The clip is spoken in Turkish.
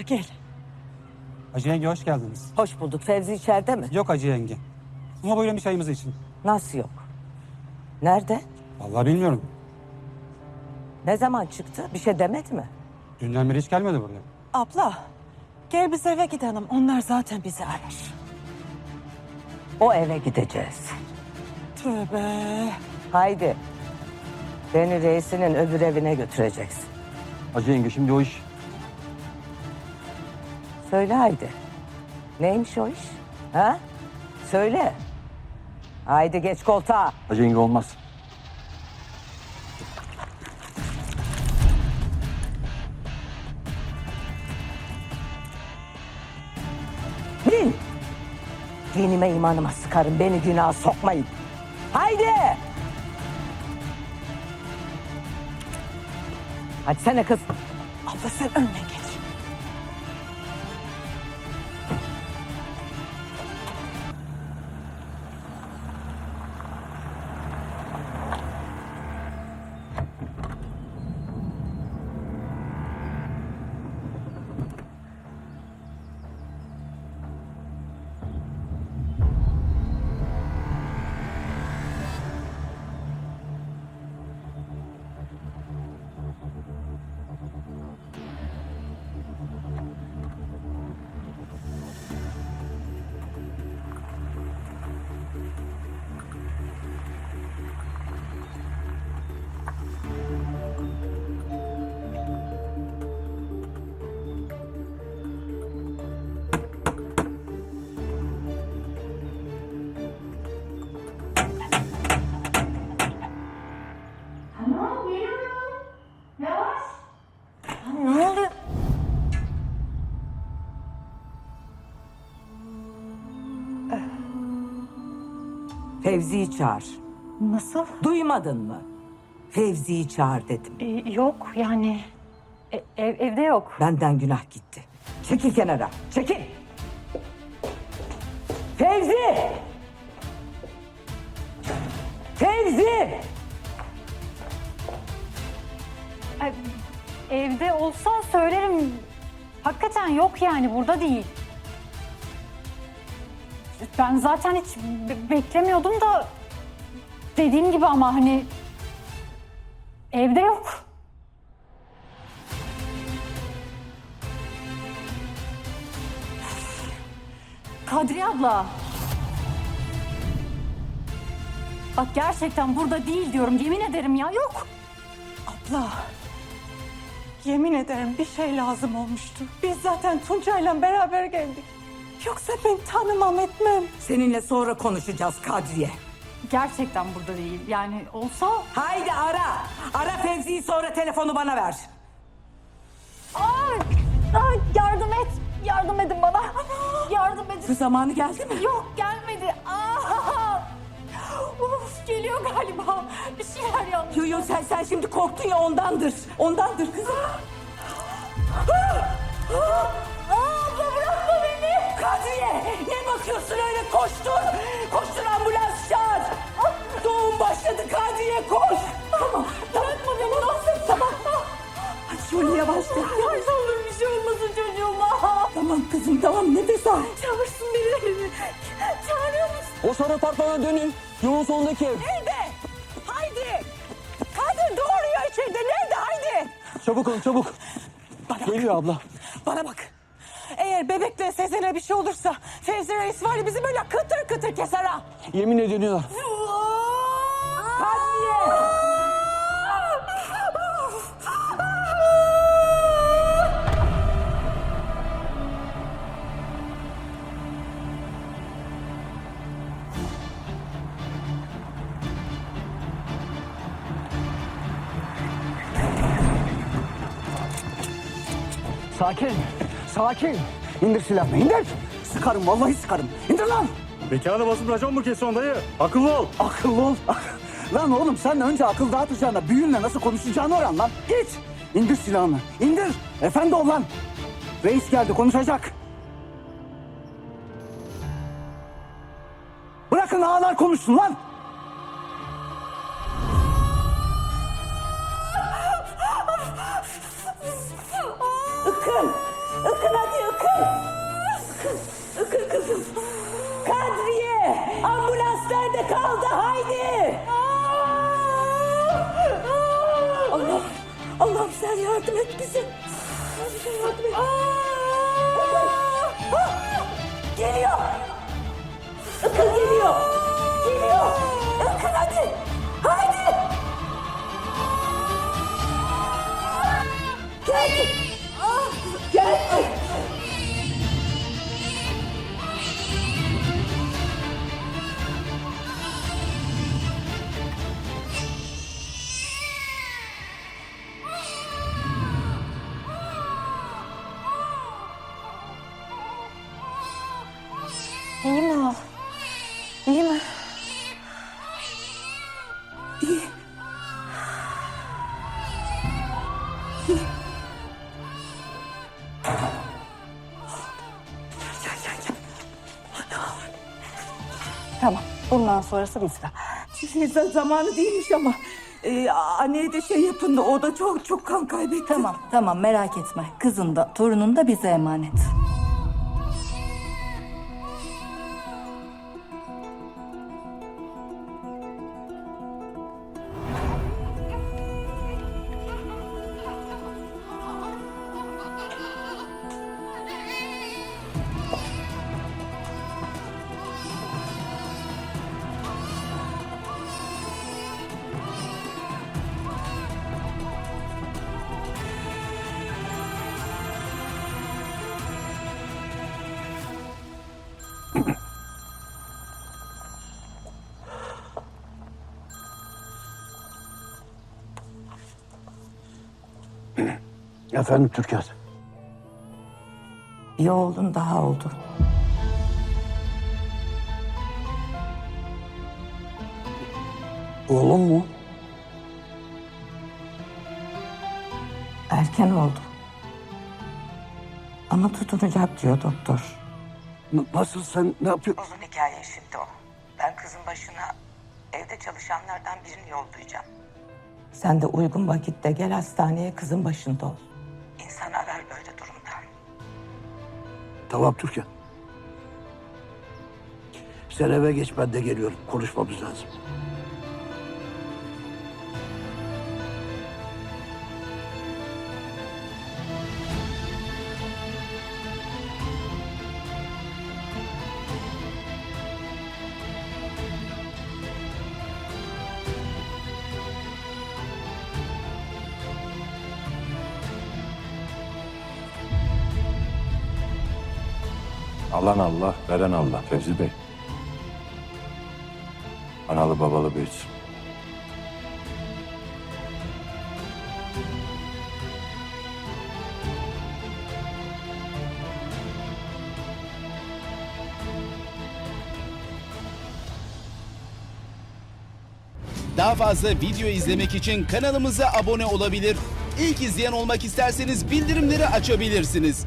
abla gel. Hacı yenge hoş geldiniz. Hoş bulduk. Fevzi içeride mi? Yok Hacı yenge. Ama buyurun bir çayımızı için. Nasıl yok? Nerede? Vallahi bilmiyorum. Ne zaman çıktı? Bir şey demedi mi? Dünden beri hiç gelmedi buraya. Abla gel biz eve gidelim. Onlar zaten bizi arar. O eve gideceğiz. Tövbe. Haydi. Beni reisinin öbür evine götüreceksin. Hacı yenge şimdi o iş. Söyle haydi. Neymiş o iş? Ha? Söyle. Haydi geç koltuğa. Hacı yenge olmaz. Bin. Dinime imanıma sıkarım. Beni günaha sokmayın. Haydi. Hadi sene kız. Abla sen önüne geç. Fevzi'yi çağır. Nasıl? Duymadın mı? Fevzi'yi çağır dedim. Ee, yok yani e- ev, evde yok. Benden günah gitti. Çekil kenara. Çekil. Fevzi! Fevzi! Evde olsa söylerim. Hakikaten yok yani burada değil. Ben zaten hiç be- beklemiyordum da dediğim gibi ama hani evde yok. Kadriye abla. Bak gerçekten burada değil diyorum. Yemin ederim ya yok. Abla. Yemin ederim bir şey lazım olmuştu. Biz zaten Tuncay'la beraber geldik. Yoksa ben tanımam etmem. Seninle sonra konuşacağız Kadriye. Gerçekten burada değil. Yani olsa... Haydi ara. Ara Fevzi'yi sonra telefonu bana ver. Ay, ay, yardım et. Yardım edin bana. Yardım Bu edin. zamanı geldi mi? Yok gelmedi. Aa! Uf, geliyor galiba. Bir şeyler yanlış. Yo yo sen, sen şimdi korktun ya ondandır. Ondandır kızım. Ne bakıyorsun öyle koştur. Koştur ambulans çağır. Doğum başladı Kadriye koş. Tamam Bırakma beni. Nasıl? Tamam. hadi şöyle yavaşça. Ay ne olur bir şey olmasın çocuğuma. Tamam kızım tamam nefes al. Çağırsın birilerini. Çağırıyor musun? O sarı apartmana dönün. Yolun sonundaki ev. Nerede? Haydi. Kadın doğuruyor içeride. Nerede? Haydi. Çabuk olun çabuk. Geliyor abla. Bana bak. Eğer bebekle Sezen'e bir şey olursa Fevzi Reis var ya bizi böyle kıtır kıtır keser ha. Yeminle dönüyorlar. Kadriye. Sakin, sakin. İndir silahını, indir. Sıkarım, vallahi sıkarım. İndir lan. Mekanı basıp racon mu kesiyorsun dayı? Akıllı ol. Akıllı ol. lan oğlum sen önce akıl dağıtacağına büyünle nasıl konuşacağını öğren lan. Git. İndir silahını, indir. Efendi ol lan. Reis geldi, konuşacak. Bırakın ağalar konuşsun lan. Nerede kaldı? Haydi. Allah. Allah'ım sen yardım et bize. Bize yardım et. Bundan sonrası bizde. Z- Zamanı değilmiş ama e, anneye de şey yapın da o da çok çok kan kaybetti. Tamam, tamam merak etme. Kızın da, torunun da bize emanet. Efendim Türkan. Bir oğlun daha oldu. Oğlum mu? Erken oldu. Ama tutunacak diyor doktor. N- Nasıl sen ne yapıyorsun? Uzun hikaye şimdi o. Ben kızın başına evde çalışanlardan birini yollayacağım. Sen de uygun vakitte gel hastaneye kızın başında ol. İnsan arar böyle durumda. Tamam Türkan. Sen eve geç ben de geliyorum. Konuşmamız lazım. Alan Allah, veren Allah Fevzi Bey. Analı babalı büyütsün. Daha fazla video izlemek için kanalımıza abone olabilir. İlk izleyen olmak isterseniz bildirimleri açabilirsiniz.